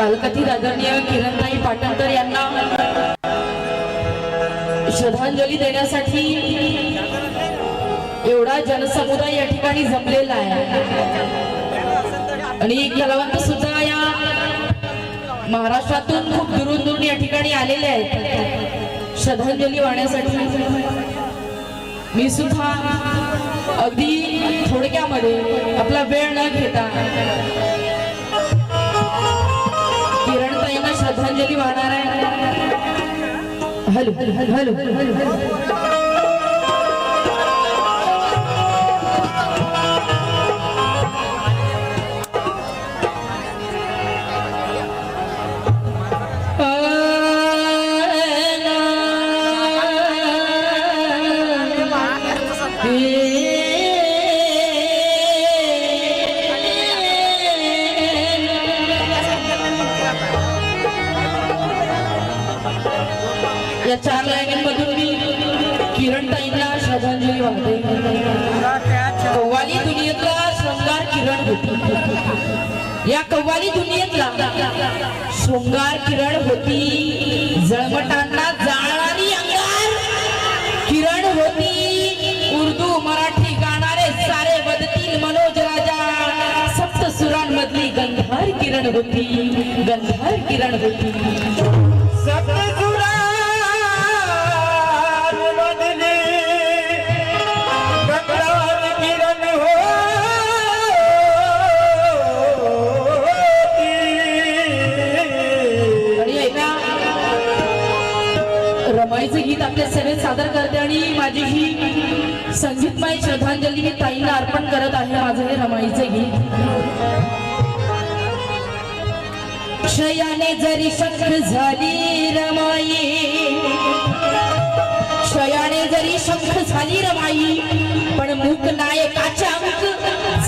कालकथित आदरणीय किरणताई पाटणकर यांना श्रद्धांजली देण्यासाठी एवढा जनसमुदाय या ठिकाणी जमलेला आहे. आणि कलावंत सुद्धा या महाराष्ट्रातून खूप दुरून दुरून या ठिकाणी आलेले आहेत. श्रद्धांजली वाहण्यासाठी मी सुद्धा अगदी थोडक्यामध्ये आपला वेळ न घेता श्रद्धांजली वाहणार आहे. Hello hello hello. या चार लाईनींमधून मी किरणताईंना श्रद्धांजली वाहते. कव्वाली दुनियेतला शृंगार किरण होती. या कव्वाली दुनियेतला शृंगार किरण होती. जळमटांना जाळणारी अंगार किरण होती. उर्दू मराठी गाणारे सारे बदतील मनोज राजा. सप्त सुरांमधली गंधार किरण होती. गंधार किरण होती. सप्त ताईंना अर्पण करत आहे माझं हे रमाईचे गीत. क्षयाने जरी शंख झाली रमाई क्षयाने जरी शंख झाली रमाई पण मुख नायकाच्या मुख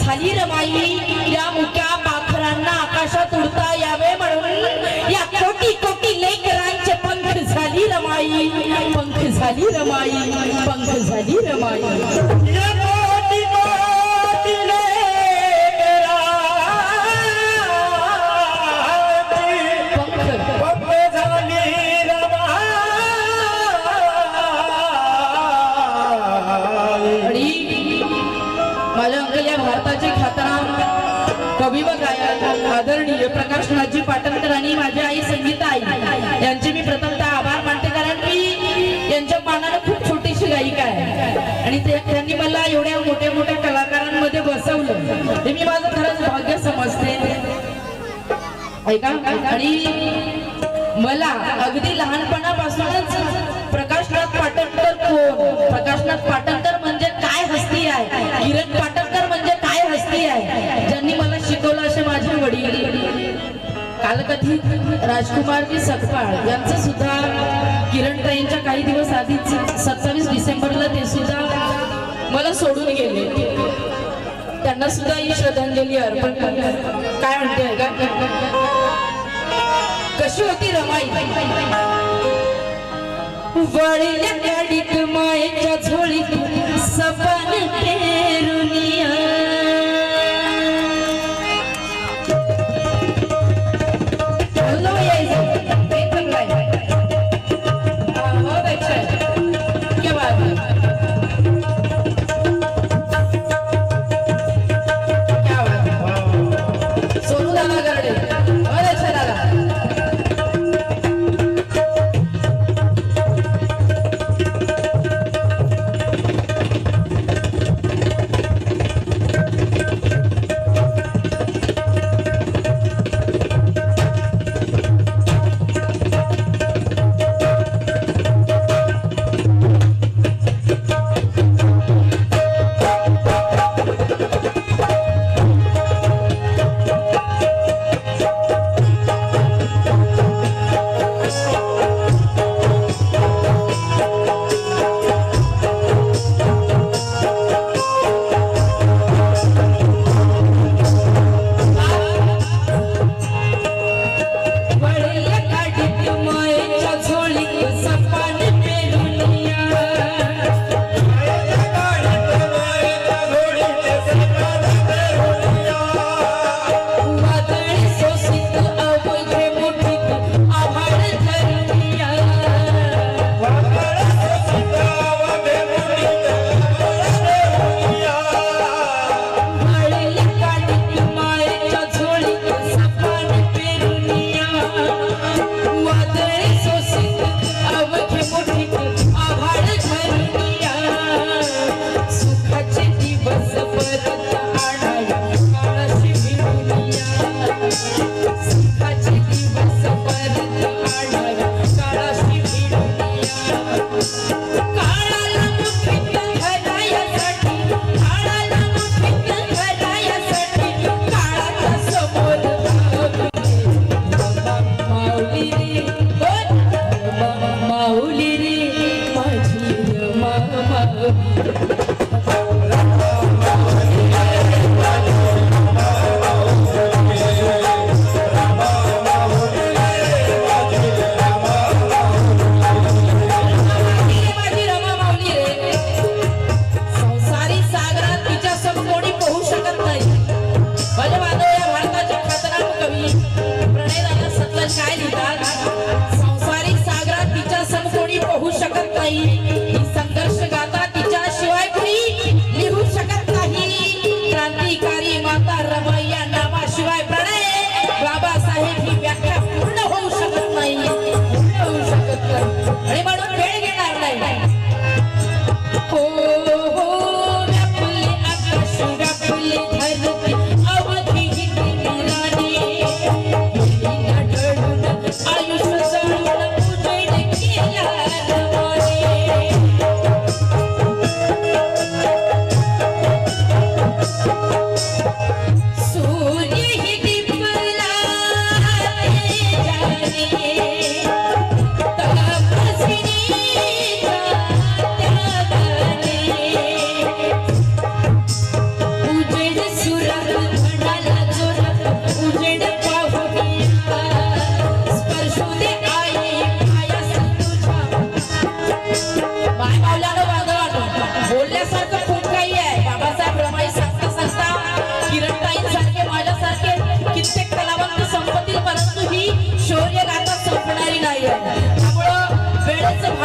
झाली रमाई. या मुक्या पाखरांना आकाशात उडता यावे म्हणून या कोटी कोटी लेकरांचे पंख झाली रमाई पंख झाली रमाई पंख झाली रमाई. आदरणीय प्रकाश राजी पाटणकर आणि माझी आई संगीता आई. यांचे मी प्रथमतः आभार मानते कारण मी यांच्या पानानं खूप छोटीशी गायिका आहे. आणि त्यांनी मला एवढ्या मोठ्या मोठ्या कलाकारांमध्ये बसवलं. हे मी माझं खरंच भाग्य समजते. ऐका आणि मला अगदी लहानपणापासूनच प्रकाशनाथ पाटणकर कोण? प्रकाशनाथ पाटणकर म्हणजे काय हस्ती आहे? किरण पाटण तथाकथित राजकुमार राजकुमारजी सतपाळ यांचं सुद्धा किरणताईंच्या काही दिवस आधीच सत्तावीस डिसेंबरला ते सुद्धा मला सोडून गेले. त्यांना सुद्धा ही श्रद्धांजली अर्पण काय म्हणते का कशी होती रमाई? वळल्या गाडीत मायेच्या झोळीत सपा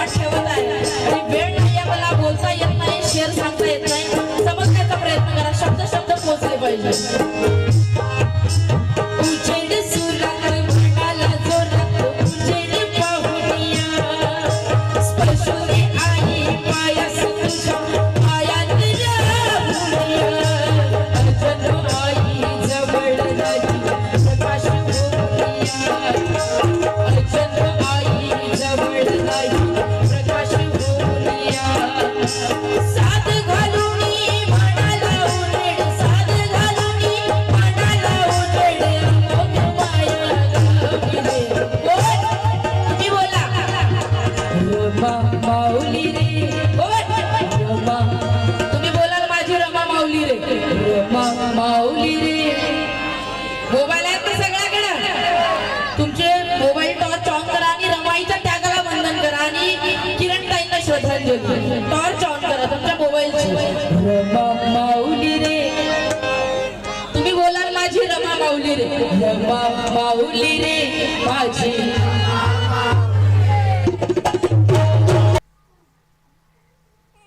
Thank you. टॉर्च ऑन करा तुमच्या मोबाईलची. रमा माऊली रे. तुम्ही बोलाल माझी रमा माऊली रे. रमा माऊली रे माझी.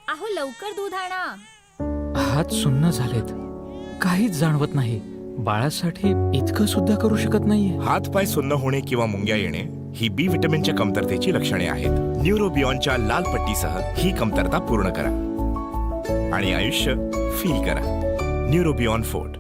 अहो लवकर दूध आणा. हात सुन्न झालेत. काहीच जाणवत नाही. बाळासाठी इतकं सुद्धा करू शकत नाहीये. हात पाय सुन्न होणे किंवा मुंग्या येणे ही बी विटॅमिनच्या कमतरतेची लक्षणे आहेत. न्यूरोबियॉनच्या लाल पट्टीसह ही कमतरता पूर्ण करा. आणि आयुष्य फील करा. Neurobion forte.